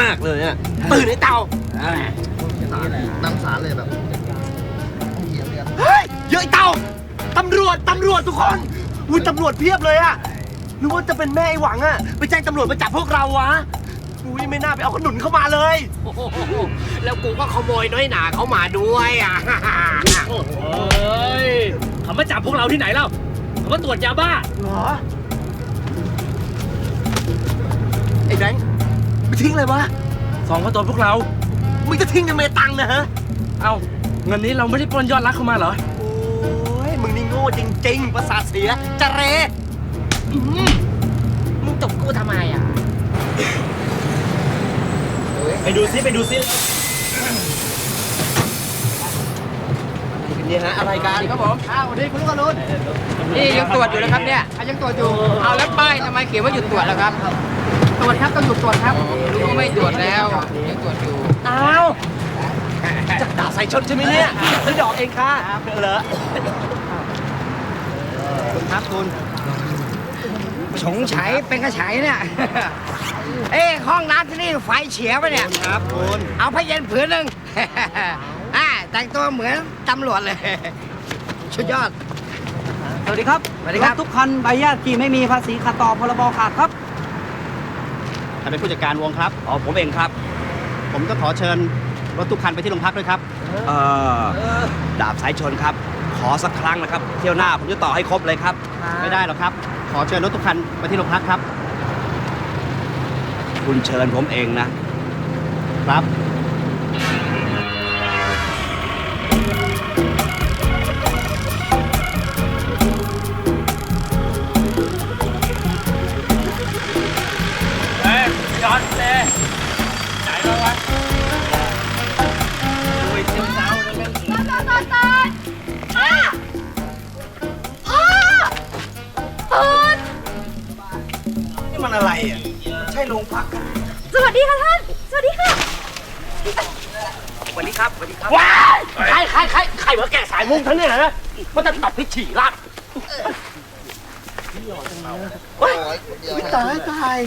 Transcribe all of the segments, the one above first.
มากเลยอะตื่นไอ้เต่าตั้งศาลเลยแบบเขียนเลยอะเฮ้ยเยอะไอ้เต่าตำรวจตำรวจทุกคนอุ้ยตำรวจเพียบเลยอะหรือว่าจะเป็นแม่ไอ้หวังอะไปแจ้งตำรวจมาจับพวกเราวะอุ้ยไม่น่าไปเอาขนุนเข้ามาเลยโอ้โหแล้วกูก็ขโมยน้อยหนาเขามาด้วยอะโอ้ยเขามาจับพวกเราที่ไหนเล่าเขามาตรวจยาบ้าเหรอไอ้แบงค์ไม่ ทิ้งเลยวะสองมาตรวจพวกเรา มึงจะทิ้งยังไงตังค์นะฮะ เอ้าเงินนี้เราไม่ได้ปล้นยอดรักเข้ามาเหรอ โอ้ย มึงนี่โง่จริงๆ ประสาทเสียจะเรมึงตบกูทำไมอะ ไปดูซิไปดูซินี่ฮะอะไรกันครับผมอ้าวนี่คุณลูกอรุณนี่ยังตรวจอยู่นะครับเนี่ยอะยังตรวจอยู่ เอาแล้วป้ายทำไมเขียนว่าหยุดตรวจแล้วครับต รวจครับต้องหยุดตรวจครับรู้ว่าไม่ตรวจแล้วยังตรวจอยู่อ้าวจะด่าใส่ชนใช่ไหมเนี่ยแล้วดอกเองค่ะเหรอคุณครับคุณสงสัยเป็นกระฉายเนี่ยเอ้ห้องน้ำที่นี่ไฟเฉียไปะเนี่ยครับคุณเอาผ้าเย็นผืนหนึ่งอ่าแต่งตัวเหมือนตำรวจเลยชุดยอด สวัสดีครับสวัสดีครับถทุกคันใบอนุญาตขี่ไม่มีภาษีขัดต่อพรบขาดครับ ใครเป็นผู้จัดการวงครับ อ๋อผมเองครับ ผมก็ขอเชิญรถทุกคันไปที่โรงพักด้วยครับ เอ่อดาบสายชนครับ ขอสักครั้งนะครับ เที่ยวหน้าผมจะต่อให้ครบเลยครับ ไม่ได้หรอกครับ ขอเชิญรถทุกคันไปที่โรงพักครับ คุณเชิญผมเองนะ ครับ มันอะไรอะใช่โรงพักสวัสดีค่ะท่าน สวัสดีค่ะ สวัสดีครับสวัสดีครับ ว้ายใครใครใครใครมาแก่สายมุงทั้งเนี่ยนะมันจะตัดพิฉี่ละเฮ้ยตายตาย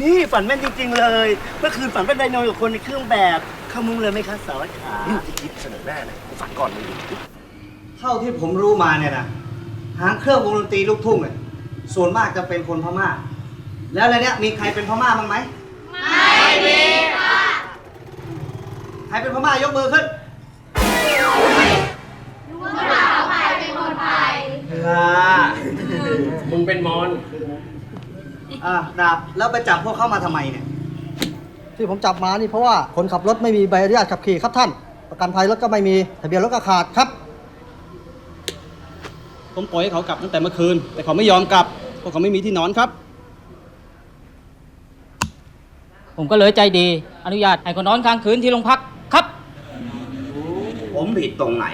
นี่ฝันแม่นจริง ๆ เลย เมื่อคืนฝันเป็นไดโนกับคนในเครื่องแบบเข้ามุ้งเลยไหมคะสารขาคิดเสนอหน้าเลยฝันก่อนเลยเท่าที่ผมรู้มาเนี่ยนะหางเครื่องวงดนตรีลูกทุ่งเนี่ยส่วนมากจะเป็นคนพม่า แล้วอะไรเนี่ยมีใครเป็นพม่าบ้างไหมไม่มีค่ะใครเป็นพม่ายกมือขึ้นรู้ว่าใครเป็นคนไทยมึงเป็นมอนอ่าดาบแล้วไปจับพวกเข้ามาทำไมเนี่ยที่ผมจับมานี่เพราะว่าคนขับรถไม่มีใบอนุญาตขับขี่ครับท่าน ประกันภัยรถก็ไม่มีทะเบียนรถก็ขาดครับ ผมปล่อยให้เขากลับตั้งแต่เมื่อคืน แต่เขาไม่ยอมกลับเพราะเขาไม่มีที่นอนครับ ผมก็เลยใจดี อนุญาตให้คนนอนค้างคืนที่โรงพักครับ ผมผิดตรงไหน